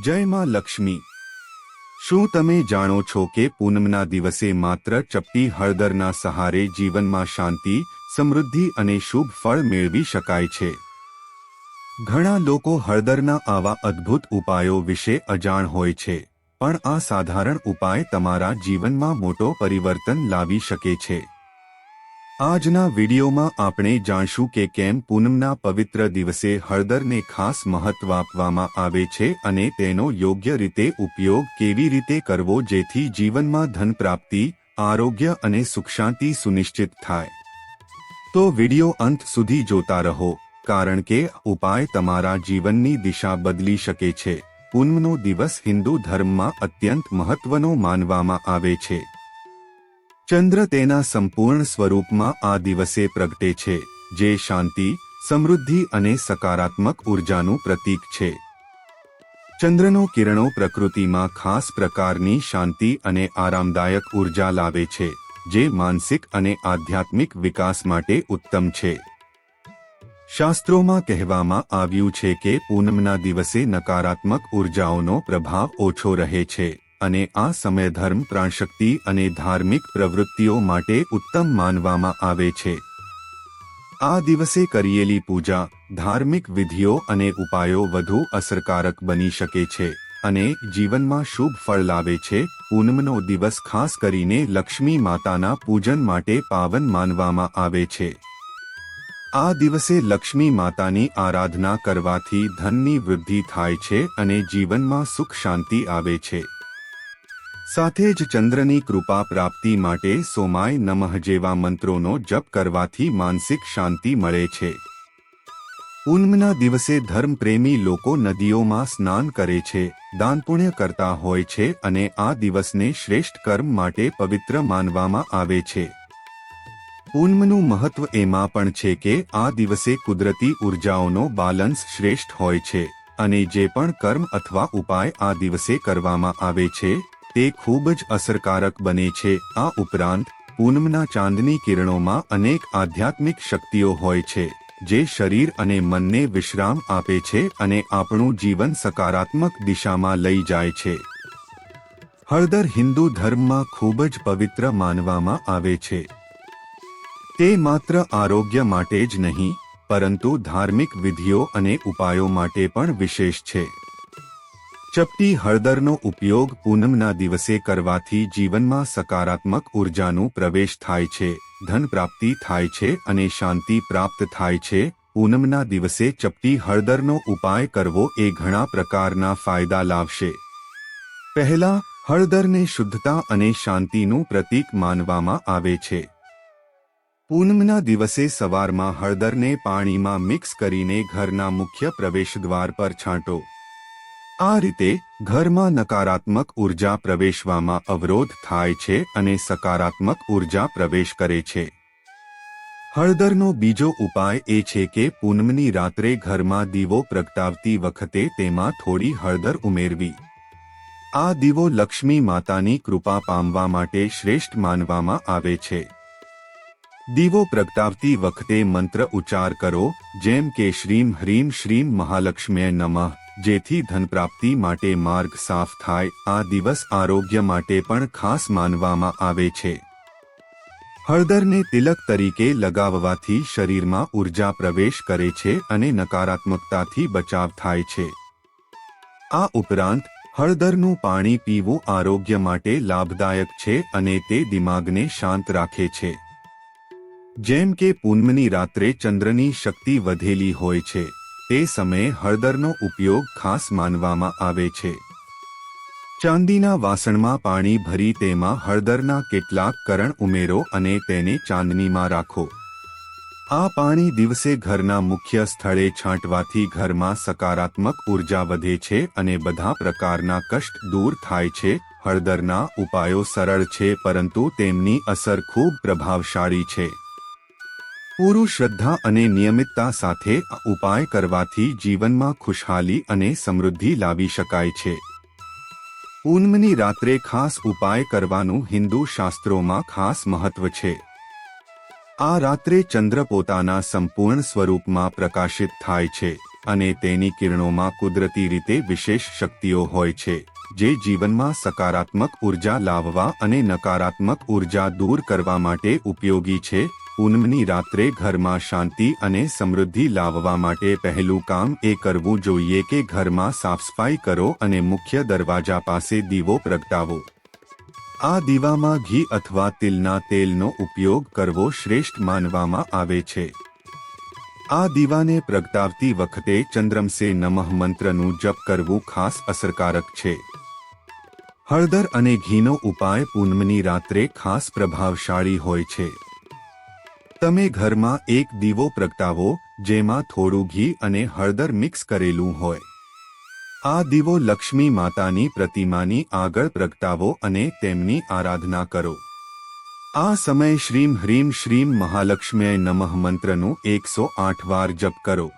જય માં લક્ષ્મી. શું તમે જાણો છો કે પૂનમના દિવસે માત્ર ચપટી હળદરના સહારે જીવનમાં શાંતિ, સમૃદ્ધિ અને શુભ ફળ મેળવી શકાય છે? ઘણા લોકો હળદરના આવા અદ્ભુત ઉપાયો વિશે અજાણ હોય છે, પણ આ સાધારણ ઉપાય તમારા જીવનમાં મોટો પરિવર્તન લાવી શકે છે. આજના વિડીયોમાં આપણે જાણશું કે કેમ પૂનમના પવિત્ર દિવસે હળદરને ખાસ મહત્વ આપવામાં આવે છે અને તેનો યોગ્ય રીતે ઉપયોગ કેવી રીતે કરવો જેથી જીવનમાં ધન પ્રાપ્તિ આરોગ્ય અને સુખ શાંતિ સુનિશ્ચિત થાય. તો વીડિયો અંત સુધી જોતા રહો, કારણ કે ઉપાય તમારા જીવનની દિશા બદલી શકે છે. પૂનમનો દિવસ હિન્દુ ધર્મમાં અત્યંત મહત્વનો માનવામાં આવે છે. ચંદ્ર તેના સંપૂર્ણ સ્વરૂપમાં આ દિવસે પ્રગટે છે, જે શાંતિ, સમૃદ્ધિ અને સકારાત્મક ઉર્જાનું પ્રતીક છે. ચંદ્રનો કિરણો પ્રકૃતિમાં ખાસ પ્રકારની શાંતિ અને આરામદાયક ઊર્જા લાવે છે, જે માનસિક અને આધ્યાત્મિક વિકાસ માટે ઉત્તમ છે. શાસ્ત્રોમાં કહેવામાં આવ્યું છે કે પૂનમના દિવસે નકારાત્મક ઉર્જાઓનો પ્રભાવ ઓછો રહે છે. અને આ સમય ધર્મ પ્રાણશક્તિ અને ધાર્મિક પ્રવૃત્તિઓ માટે ઉત્તમ માનવામાં આવે છે. આ દિવસે કરિયેલી પૂજા, ધાર્મિક વિધિઓ અને ઉપાયો વધુ અસરકારક બની શકે છે અને જીવનમાં શુભ ફળ લાવે છે. પૂનમનો દિવસ ખાસ કરીને લક્ષ્મી માતાના પૂજન માટે પાવન માનવામાં આવે છે. આ દિવસે લક્ષ્મી માતાની આરાધના કરવાથી ધનની વૃદ્ધિ થાય છે અને જીવનમાં સુખ શાંતિ આવે છે. સાથે જ ચંદ્રની કૃપા પ્રાપ્તિ માટે સોમાય નમઃ જેવા મંત્રોનો જપ કરવાથી માનસિક શાંતિ મળે છે. ઉન્મના દિવસે ધર્મપ્રેમી લોકો નદીઓમાં સ્નાન કરે છે, દાન પુણ્ય કરતા હોય છે અને આ દિવસને શ્રેષ્ઠ કર્મ માટે પવિત્ર માનવામાં આવે છે. ઉન્મનું મહત્વ એમાં પણ છે કે આ દિવસે કુદરતી ઉર્જાઓનો બાલન્સ શ્રેષ્ઠ હોય છે, અને જે પણ કર્મ અથવા ઉપાય આ દિવસે કરવામાં આવે છે તે ખૂબ જ અસરકારક બને છે. આ ઉપરાંત, પૂનમના ચાંદની કિરણોમાં અનેક આધ્યાત્મિક શક્તિઓ હોય છે, જે શરીર અને મનને વિશ્રામ આપે છે અને આપણું જીવન સકારાત્મક દિશામાં લઈ જાય છે. હળદર હિન્દુ ધર્મમાં ખૂબ જ પવિત્ર માનવામાં આવે છે. તે માત્ર આરોગ્ય માટે જ નહીં, પરંતુ ધાર્મિક વિધિઓ અને ઉપાયો માટે પણ વિશેષ છે. ચપટી હળદરનો ઉપયોગ પૂનમના દિવસે કરવાથી જીવનમાં સકારાત્મક ઉર્જાનું પ્રવેશ થાય છે, ધન પ્રાપ્તિ થાય છે અને શાંતિ પ્રાપ્ત થાય છે. પૂનમના દિવસે ચપટી હળદરનો ઉપાય કરવો એ ઘણા પ્રકારના ફાયદા લાવશે. પહેલા, હળદરને શુદ્ધતા અને શાંતિનું પ્રતીક માનવામાં આવે છે. પૂનમના દિવસે સવારમાં હળદરને પાણીમાં મિક્સ કરીને ઘરના મુખ્ય પ્રવેશદ્વાર પર છાંટો. આ રીતે ઘરમાં નકારાત્મક ઊર્જા પ્રવેશવામાં અવરોધ થાય છે અને સકારાત્મક ઊર્જા પ્રવેશ કરે છે. હળદરનો બીજો ઉપાય એ છે કે પૂનમની રાત્રે ઘરમાં દીવો પ્રગટાવતી વખતે તેમાં થોડી હળદર ઉમેરવી. આ દીવો લક્ષ્મી માતાની કૃપા પામવા માટે શ્રેષ્ઠ માનવામાં આવે છે. દીવો પ્રગટાવતી વખતે મંત્ર ઉચ્ચાર કરો, જેમ કે શ્રીમ હ્રીમ શ્રીમ મહાલક્ષ્મીય નમઃ. જેથી ધન પ્રાપ્તિ માટે માર્ગ સાફ થાય, આ દિવસ આરોગ્ય માટે પણ ખાસ માનવામાં આવે છે. હળદરને તિલક તરીકે લગાવવાથી શરીરમાં ઊર્જા પ્રવેશ કરે છે અને નકારાત્મકતાથી બચાવ થાય છે. આ ઉપરાંત, હળદરનું પાણી પીવું આરોગ્ય માટે લાભદાયક છે અને તે દિમાગને શાંત રાખે છે. જેમ કે, પૂનમની રાત્રે ચંદ્રની શક્તિ વધેલી હોય છે. તે સમયે હળદરનો ઉપયોગ ખાસ માનવામાં આવે છે. ચાંદીના વાસણમાં પાણી ભરી તેમાં હળદરના કેટલાક કરણ ઉમેરો અને તેને ચાંદનીમાં રાખો. આ પાણી દિવસે ઘરના મુખ્ય સ્થળે છાંટવાથી ઘરમાં સકારાત્મક ઊર્જા વધે છે અને બધા પ્રકારના કષ્ટ દૂર થાય છે. હળદરના ઉપાયો સરળ છે પરંતુ તેમની અસર ખૂબ પ્રભાવશાળી છે. પૂરું શ્રદ્ધા અને નિયમિતતા સાથે ઉપાય કરવાથી જીવનમાં ખુશહાલી અને સમૃદ્ધિ લાવી શકાય છે. પૂનમની રાત્રે ખાસ ઉપાય કરવાનું હિન્દુ શાસ્ત્રોમાં ખાસ મહત્વ છે. આ રાત્રે ચંદ્ર પોતાના સંપૂર્ણ સ્વરૂપમાં પ્રકાશિત થાય છે અને તેની કિરણોમાં કુદરતી રીતે વિશેષ શક્તિઓ હોય છે. જે જીવનમાં સકારાત્મક ઊર્જા લાવવા અને નકારાત્મક ઊર્જા દૂર કરવા માટે ઉપયોગી છે પૂનમની રાત્રે ઘરમાં શાંતિ અને સમૃદ્ધિ લાવવા માટે પહેલું કામ એ કરવું જોઈએ કે ઘરમાં સાફસફાઈ કરો અને મુખ્ય દરવાજા પાસે દીવો પ્રગટાવો. આ દીવામાં ઘી અથવા તિલના તેલનો ઉપયોગ કરવો શ્રેષ્ઠ માનવામાં આવે છે. આ દીવાને પ્રગટાવતી વખતે ચંદ્રમસે નમઃ મંત્રનું જપ કરવું ખાસ અસરકારક છે. હળદર અને ઘીનો ઉપાય પૂનમની રાત્રે ખાસ પ્રભાવશાળી હોય છે. તમે ઘરમાં એક દીવો પ્રગટાવો, જેમાં થોડું ઘી અને હળદર મિક્સ કરેલું હોય. આ દીવો લક્ષ્મી માતાની પ્રતિમાની આગળ પ્રગટાવો અને તેમની આરાધના કરો. આ સમયે શ્રીમ હ્રીમ શ્રીમ મહાલક્ષ્મીએ નમઃ મંત્રનું એકસો આઠ વાર જપ કરો.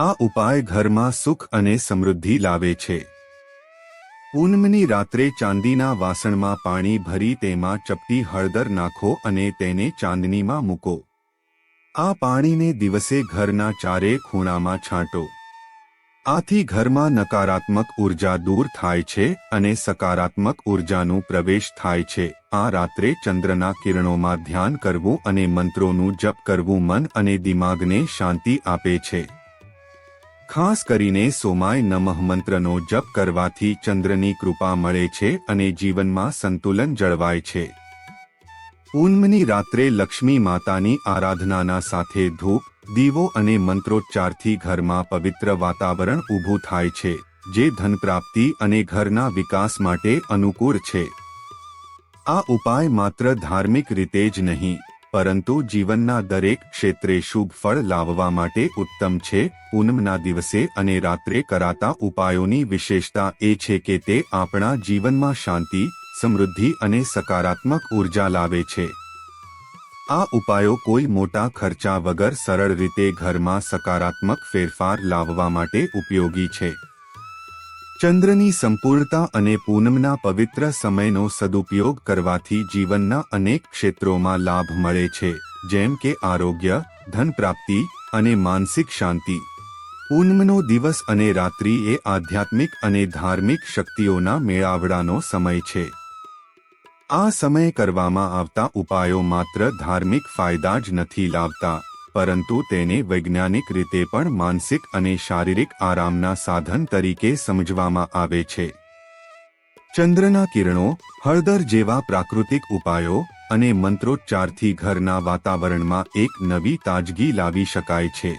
આ ઉપાય ઘરમાં સુખ અને સમૃદ્ધિ લાવે છે. પૂનમની રાત્રે ચાંદીના વાસણમાં પાણી ભરી તેમાં ચપટી હળદર નાખો અને તેને ચાંદનીમાં મૂકો. આ પાણીને દિવસે ઘરના ચારે ખૂણામાં છાંટો. આથી ઘરમાં નકારાત્મક ઊર્જા દૂર થાય છે અને સકારાત્મક ઉર્જાનું પ્રવેશ થાય છે. આ રાત્રે ચંદ્રના કિરણોમાં ધ્યાન કરવું અને મંત્રોનું જપ કરવું મન અને દિમાગને શાંતિ આપે છે. ખાસ કરીને સોમાય નમઃ મંત્રનો જપ કરવાથી ચંદ્રની કૃપા મળે છે અને જીવનમાં સંતુલન જળવાય છે. પૂનમની રાત્રે લક્ષ્મી માતાની આરાધનાના સાથે ધૂપ, દીવો અને મંત્રોચ્ચારથી ઘરમાં પવિત્ર વાતાવરણ ઊભું થાય છે, જે ધન પ્રાપ્તિ અને ઘરના વિકાસ માટે અનુકૂળ છે. આ ઉપાય માત્ર ધાર્મિક રીતે જ નહીં પરંતુ જીવનના દરેક ક્ષેત્રે શુભ ફળ લાવવા માટે ઉત્તમ છે. પૂનમના દિવસે અને રાત્રે કરાતા ઉપાયોની વિશેષતા એ છે કે તે આપણા જીવનમાં શાંતિ, સમૃદ્ધિ અને સકારાત્મક ઊર્જા લાવે છે. આ ઉપાયો કોઈ મોટા ખર્ચા વગર સરળ રીતે ઘરમાં સકારાત્મક ફેરફાર લાવવા માટે ઉપયોગી છે. ચંદ્રની સંપૂર્ણતા અને પૂનમના પવિત્ર સમયનો સદુપયોગ કરવાથી જીવનના અનેક ક્ષેત્રોમાં લાભ મળે છે, જેમ કે આરોગ્ય, ધન પ્રાપ્તિ અને માનસિક શાંતિ. પૂનમનો દિવસ અને રાત્રિ એ આધ્યાત્મિક અને ધાર્મિક શક્તિઓના મેળાવડાનો સમય છે. આ સમયે કરવામાં આવતા ઉપાયો માત્ર ધાર્મિક ફાયદા જ નથી લાવતા. પરંતુ તેને વૈજ્ઞાનિક રીતે પણ માનસિક અને શારીરિક આરામના સાધન તરીકે સમજવામાં આવે છે. ચંદ્રના કિરણો, હળદર જેવા પ્રાકૃતિક ઉપાયો અને મંત્રોચ્ચારથી ઘરના વાતાવરણમાં એક નવી તાજગી લાવી શકાય છે.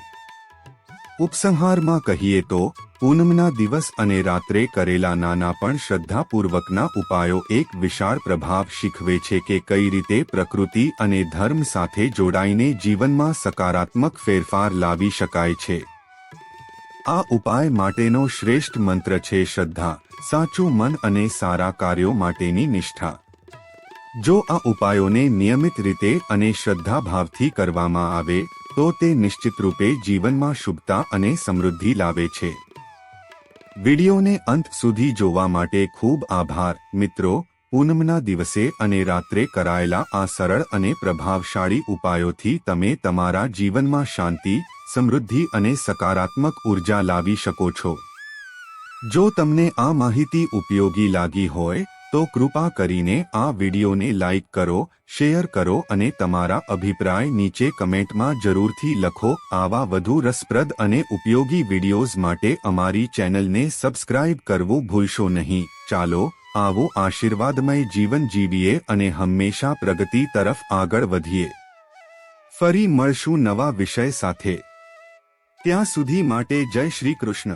ઉપસંહારમાં કહીએ તો પૂનમના દિવસ અને રાત્રે કરેલા નાના પણ શ્રદ્ધાપૂર્વકના ઉપાયો એક વિશાળ પ્રભાવ શીખવે છે કે કઈ રીતે પ્રકૃતિ અને ધર્મ સાથે જોડાઈને જીવનમાં સકારાત્મક ફેરફાર લાવી શકાય છે. આ ઉપાય માટેનો શ્રેષ્ઠ મંત્ર છે શ્રદ્ધા, સાચું મન અને સારા કાર્યો માટેની નિષ્ઠા. જો આ ઉપાયોને નિયમિત રીતે અને શ્રદ્ધાભાવથી કરવામાં આવે, તો તે નિશ્ચિત રૂપે જીવનમાં શુભતા અને સમૃદ્ધિ લાવે છે. વિડીયોને અંત સુધી જોવા માટે ખૂબ આભાર. મિત્રો, પૂનમના દિવસે અને રાત્રે કરાયેલા આ સરળ અને પ્રભાવશાળી ઉપાયોથી તમે તમારા જીવનમાં શાંતિ, સમૃદ્ધિ અને સકારાત્મક ઊર્જા લાવી શકો છો. જો તમને આ માહિતી ઉપયોગી લાગી હોય તો કૃપા કરીને આ વિડીયોને લાઇક કરો, શેર કરો અને તમારા અભિપ્રાય નીચે કમેન્ટમાં જરૂરથી લખો. આવા વધુ રસપ્રદ અને ઉપયોગી વિડીયોઝ માટે અમારી ચેનલને સબસ્ક્રાઇબ કરવું ભૂલશો નહીં. ચાલો, આવો આશીર્વાદમય જીવન જીવીએ અને હંમેશા પ્રગતિ તરફ આગળ વધીએ. ફરી મળશું નવા વિષય સાથે. ત્યાં સુધી માટે જય શ્રી કૃષ્ણ.